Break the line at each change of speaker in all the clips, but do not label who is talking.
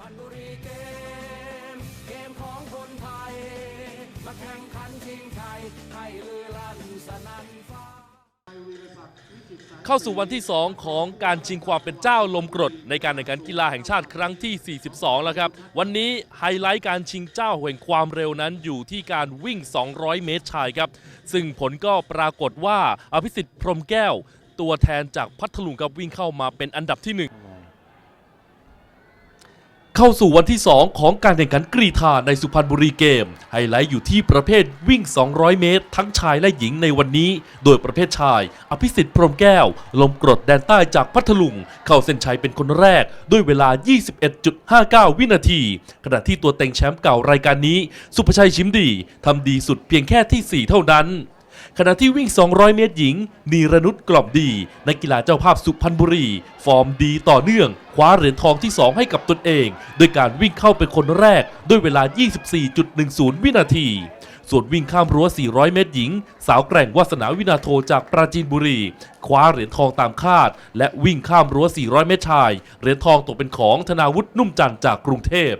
พรรณบุรีเกม เกมของคนไทย มาแข่งขันชิงชัยให้ลือลั่นสนั่นฟ้า
เข้าสู่วันที่ 2 ของการชิงความเป็นเจ้าลมกรด ในการแข่งขันกีฬาแห่งชาติครั้งที่ 42 แล้วครับ วันนี้ไฮไลท์การชิงเจ้าแห่งความเร็วนั้นอยู่ที่การวิ่ง 200 เมตรชายครับ ซึ่งผลก็ปรากฏว่าอภิสิทธิ์พรหมแก้ว ตัวแทนจากพัทลุงกับวิ่งเข้ามาเป็นอันดับที่หนึ่ง เข้าสู่วันที่ 2 ของการแข่งขันกรีฑาในสุพรรณบุรีเกม ไฮไลท์อยู่ที่ประเภทวิ่ง 200 เมตร ทั้งชายและหญิงในวันนี้ โดยประเภทชาย อภิสิทธิ์พรหมแก้ว ลมกรดแดนใต้จากพัทลุง เข้าเส้นชัยเป็นคนแรก ด้วยเวลา 21.59 วินาที ขณะที่ตัวเต็งแชมป์เก่ารายการนี้ สุภชัยชิมดีทำดีสุดเพียงแค่ที่ 4 เท่านั้น ขณะที่วิ่ง 200 เมตรหญิง นีรนุชกล่อมดี นักกีฬาเจ้าภาพสุพรรณบุรี ฟอร์มดีต่อเนื่อง คว้าเหรียญทองที่ 2 ให้กับตนเอง โดยการวิ่งเข้าเป็นคนแรก ด้วยเวลา 24.10 วินาทีส่วนวิ่งข้ามรั้ว 400 เมตรหญิง สาวแกร่งวาสนาวินาโทจากปราจีนบุรี คว้าเหรียญทองตามคาด และวิ่งข้ามรั้ว 400 เมตรชาย เหรียญทองตกเป็นของธนาวุฒินุ่มจันทร์จากกรุงเทพ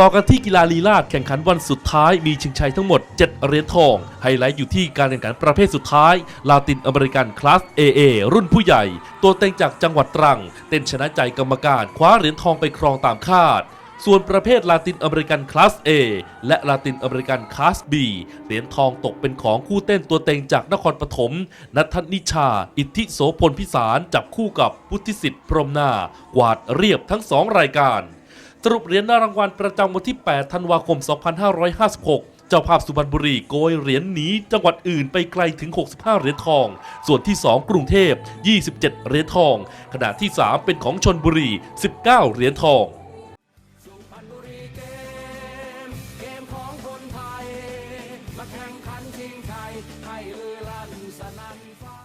ต่อกันที่กีฬาลีลาดแข่งขันวันสุดท้ายมีชิงชัยทั้งหมด 7 เหรียญทอง ไฮไลท์อยู่ที่การแข่งขันประเภทสุดท้ายลาตินอเมริกันคลาส AA รุ่นผู้ใหญ่ ตัวเต็งจากจังหวัดตรัง เต้นชนะใจกรรมการคว้าเหรียญทองไปครองตามคาด ส่วนประเภทลาตินอเมริกันคลาส A และลาตินอเมริกันคลาส B เหรียญทองตกเป็นของคู่เต้นตัวเต็งจากนครปฐมนัทนิชา อิทธิโสพลพิสารจับคู่กับพุทธิสิทธิ์พรมนากวาดเรียบทั้งสองรายการ สรุปเหรียญรางวัลประจำวันที่ 8 ธันวาคม 2556 เจ้าภาพสุพรรณบุรีโกยเหรียญหนีจังหวัดอื่นไปไกลถึง 65 เหรียญทอง ส่วนที่ 2 กรุงเทพ 27 เหรียญทอง ขณะที่ 3 เป็นของชนบุรี 19 เหรียญทอง
สุพรรณบุรีเกมเกมของคนไทยมาแข่งขันชิงชัยให้ลือลั่นสนั่นฟ้า